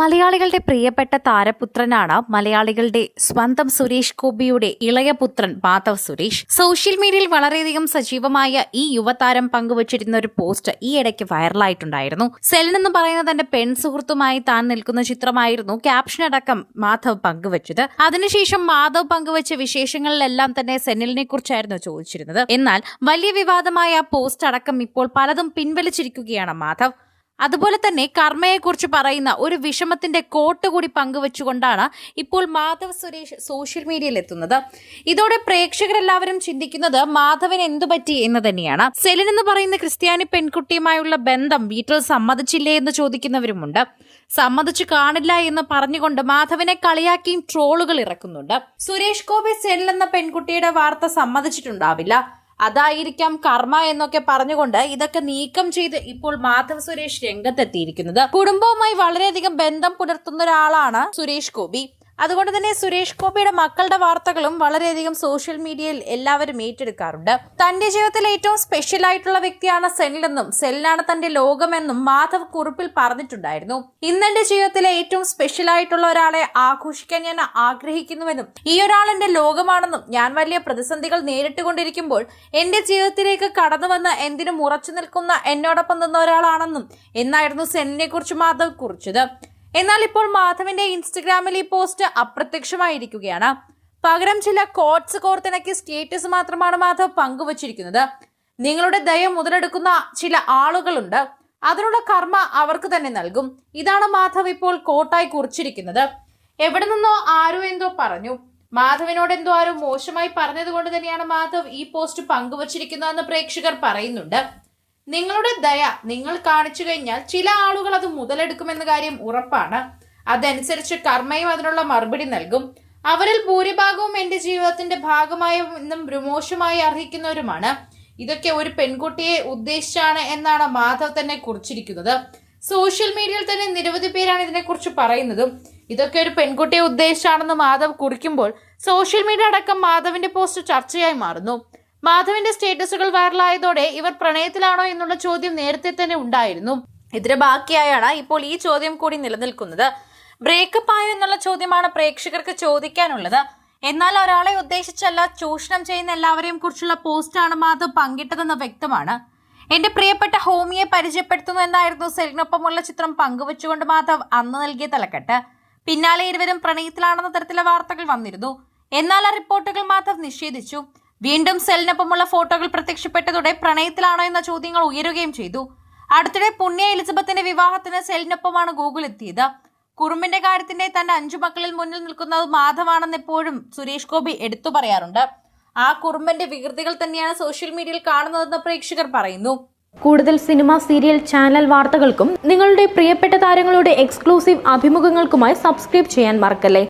മലയാളികളുടെ പ്രിയപ്പെട്ട താരപുത്രനാണ് മലയാളികളുടെ സ്വന്തം സുരേഷ് ഗോപിയുടെ ഇളയ പുത്രൻ മാധവ് സുരേഷ്. സോഷ്യൽ മീഡിയയിൽ വളരെയധികം സജീവമായ ഈ യുവതാരം പങ്കുവച്ചിരുന്ന ഒരു പോസ്റ്റ് ഈ ഇടയ്ക്ക് വൈറലായിട്ടുണ്ടായിരുന്നു. സെലിൻ എന്ന് പറയുന്ന തന്റെ പെൺ സുഹൃത്തുമായി താൻ നിൽക്കുന്ന ചിത്രമായിരുന്നു ക്യാപ്ഷൻ അടക്കം മാധവ് പങ്കുവച്ചത്. അതിനുശേഷം മാധവ് പങ്കുവച്ച വിശേഷങ്ങളിലെല്ലാം തന്നെ സെനിലിനെ കുറിച്ചായിരുന്നു ചോദിച്ചിരുന്നത്. എന്നാൽ വലിയ വിവാദമായ പോസ്റ്റ് അടക്കം ഇപ്പോൾ പലതും പിൻവലിച്ചിരിക്കുകയാണ് മാധവ്. അതുപോലെ തന്നെ കർമ്മയെക്കുറിച്ച് പറയുന്ന ഒരു വിഷമത്തിന്റെ കോട്ട് കൂടി പങ്കുവെച്ചുകൊണ്ടാണ് ഇപ്പോൾ മാധവ് സുരേഷ് സോഷ്യൽ മീഡിയയിൽ എത്തുന്നത് ഇതോടെ പ്രേക്ഷകരെല്ലാവരും ചിന്തിക്കുന്നത് മാധവന് എന്തു പറ്റി എന്ന് തന്നെയാണ്. സെലിൻ എന്ന് പറയുന്ന ക്രിസ്ത്യാനി പെൺകുട്ടിയുമായുള്ള ബന്ധം വീട്ടിൽ സമ്മതിച്ചില്ലേ എന്ന് ചോദിക്കുന്നവരുമുണ്ട്. സമ്മതിച്ചു കാണില്ല എന്ന് പറഞ്ഞുകൊണ്ട് മാധവനെ കളിയാക്കിയും ട്രോളുകൾ ഇറക്കുന്നുണ്ട്. സുരേഷ് ഗോപി സെലിൻ എന്ന പെൺകുട്ടിയുടെ വാർത്ത സമ്മതിച്ചിട്ടുണ്ടാവില്ല. അതായിരിക്കാം കർമ്മ എന്നൊക്കെ പറഞ്ഞുകൊണ്ട് ഇതൊക്കെ നീക്കം ചെയ്ത് ഇപ്പോൾ മാധവ് സുരേഷ് രംഗത്തെത്തിയിരിക്കുന്നത്. കുടുംബവുമായി വളരെയധികം ബന്ധം പുലർത്തുന്ന ഒരാളാണ് സുരേഷ് ഗോപി. അതുകൊണ്ട് തന്നെ സുരേഷ് ഗോപിയുടെ മക്കളുടെ വാർത്തകളും വളരെയധികം സോഷ്യൽ മീഡിയയിൽ എല്ലാവരും ഏറ്റെടുക്കാറുണ്ട്. തന്റെ ജീവിതത്തിലെ ഏറ്റവും സ്പെഷ്യൽ ആയിട്ടുള്ള വ്യക്തിയാണ് സെനിലെന്നും സെല്ലാണ് തന്റെ ലോകമെന്നും മാധവ് കുറിപ്പിൽ പറഞ്ഞിട്ടുണ്ടായിരുന്നു. ഇന്നെന്റെ ജീവിതത്തിലെ ഏറ്റവും സ്പെഷ്യൽ ആയിട്ടുള്ള ഒരാളെ ആഘോഷിക്കാൻ ഞാൻ ആഗ്രഹിക്കുന്നുവെന്നും ഈ ഒരാൾ എന്റെ ലോകമാണെന്നും ഞാൻ വലിയ പ്രതിസന്ധികൾ നേരിട്ടുകൊണ്ടിരിക്കുമ്പോൾ എന്റെ ജീവിതത്തിലേക്ക് കടന്നു വന്ന് എന്തിനും ഉറച്ചു നിൽക്കുന്ന എന്നോടൊപ്പം നിന്ന ഒരാളാണെന്നും എന്നായിരുന്നു സെനിനെ കുറിച്ച് മാധവ് കുറിച്ചത്. എന്നാൽ ഇപ്പോൾ മാധവിന്റെ ഇൻസ്റ്റഗ്രാമിൽ ഈ പോസ്റ്റ് അപ്രത്യക്ഷമായിരിക്കുകയാണ്. പകരം ചില കോട്സ് കോർത്തിണക്കി സ്റ്റേറ്റസ് മാത്രമാണ് മാധവ് പങ്കുവച്ചിരിക്കുന്നത്. നിങ്ങളുടെ ദയ മുതലെടുക്കുന്ന ചില ആളുകളുണ്ട്. അതിനുള്ള കർമ്മ അവർക്ക് തന്നെ നൽകും. ഇതാണ് മാധവ് ഇപ്പോൾ കോട്ടായി കുറിച്ചിരിക്കുന്നത്. എവിടെ നിന്നോ ആരോ എന്തോ പറഞ്ഞു. മാധവിനോട് എന്തോ ആരോ മോശമായി പറഞ്ഞത് കൊണ്ട് തന്നെയാണ് മാധവ് ഈ പോസ്റ്റ് പങ്കുവച്ചിരിക്കുന്നതെന്ന് പ്രേക്ഷകർ പറയുന്നുണ്ട്. നിങ്ങളുടെ ദയ നിങ്ങൾ കാണിച്ചു കഴിഞ്ഞാൽ ചില ആളുകൾ അത് മുതലെടുക്കുമെന്ന കാര്യം ഉറപ്പാണ്. അതനുസരിച്ച് കർമ്മയും അതിനുള്ള മറുപടി നൽകും. അവരിൽ ഭൂരിഭാഗവും എന്റെ ജീവിതത്തിന്റെ ഭാഗമായ എന്നും രുമോശമായി അർഹിക്കുന്നവരുമാണ്. ഇതൊക്കെ ഒരു പെൺകുട്ടിയെ ഉദ്ദേശിച്ചാണ് എന്നാണ് മാധവ് തന്നെ കുറിച്ചിരിക്കുന്നത്. സോഷ്യൽ മീഡിയയിൽ തന്നെ നിരവധി പേരാണ് ഇതിനെക്കുറിച്ച് പറയുന്നതും. ഇതൊക്കെ ഒരു പെൺകുട്ടിയെ ഉദ്ദേശിച്ചാണെന്ന് മാധവ് കുറിക്കുമ്പോൾ സോഷ്യൽ മീഡിയ അടക്കം മാധവിന്റെ പോസ്റ്റ് ചർച്ചയായി മാറുന്നു. മാധവിന്റെ സ്റ്റേറ്റസുകൾ വൈറലായതോടെ ഇവർ പ്രണയത്തിലാണോ എന്നുള്ള ചോദ്യം നേരത്തെ തന്നെ ഉണ്ടായിരുന്നു. ഇതിന് ബാക്കിയായാണ് ഇപ്പോൾ ഈ ചോദ്യം കൂടി നിലനിൽക്കുന്നത്. ബ്രേക്കപ്പ് ആയോ എന്നുള്ള ചോദ്യമാണ് പ്രേക്ഷകർക്ക് ചോദിക്കാനുള്ളത്. എന്നാൽ ഒരാളെ ഉദ്ദേശിച്ചല്ല ചൂഷണം ചെയ്യുന്ന എല്ലാവരെയും കുറിച്ചുള്ള പോസ്റ്റാണ് മാധവ് പങ്കിട്ടതെന്ന് വ്യക്തമാണ്. എന്റെ പ്രിയപ്പെട്ട ഹോമിയെ പരിചയപ്പെടുത്തുന്നു എന്നായിരുന്നു സെലിനൊപ്പമുള്ള ചിത്രം പങ്കുവച്ചുകൊണ്ട് മാധവ് അന്ന് നൽകിയ തലക്കെട്ട്. പിന്നാലെ ഇരുവരും പ്രണയത്തിലാണെന്ന തരത്തിലെ വാർത്തകൾ വന്നിരുന്നു. എന്നാൽ ആ റിപ്പോർട്ടുകൾ മാധവ് നിഷേധിച്ചു. വീണ്ടും സെലിനൊപ്പമുള്ള ഫോട്ടോകൾ പ്രത്യക്ഷപ്പെട്ടതോടെ പ്രണയത്തിലാണോ എന്ന ചോദ്യങ്ങൾ ഉയരുകയും ചെയ്തു. അടുത്തിടെ പുണ്യ എലിസബത്തിന്റെ വിവാഹത്തിന് സെലിനൊപ്പമാണ് ഗൂഗിൾ എത്തിയത് കുറുമ്പിന്റെ കാര്യത്തിന്റെ തന്റെ അഞ്ചു മക്കളിൽ മുന്നിൽ നിൽക്കുന്നത് മാധവാണെന്ന് എപ്പോഴും സുരേഷ് ഗോപി എടുത്തു പറയാറുണ്ട്. ആ കുറുമ്പന്റെ വികൃതികൾ തന്നെയാണ് സോഷ്യൽ മീഡിയയിൽ കാണുന്നതെന്ന് പ്രേക്ഷകർ പറയുന്നു. കൂടുതൽ സിനിമ സീരിയൽ ചാനൽ വാർത്തകൾക്കും നിങ്ങളുടെ പ്രിയപ്പെട്ട താരങ്ങളുടെ എക്സ്ക്ലൂസീവ് അഭിമുഖങ്ങൾക്കുമായി സബ്സ്ക്രൈബ് ചെയ്യാൻ മറക്കല്ലേ?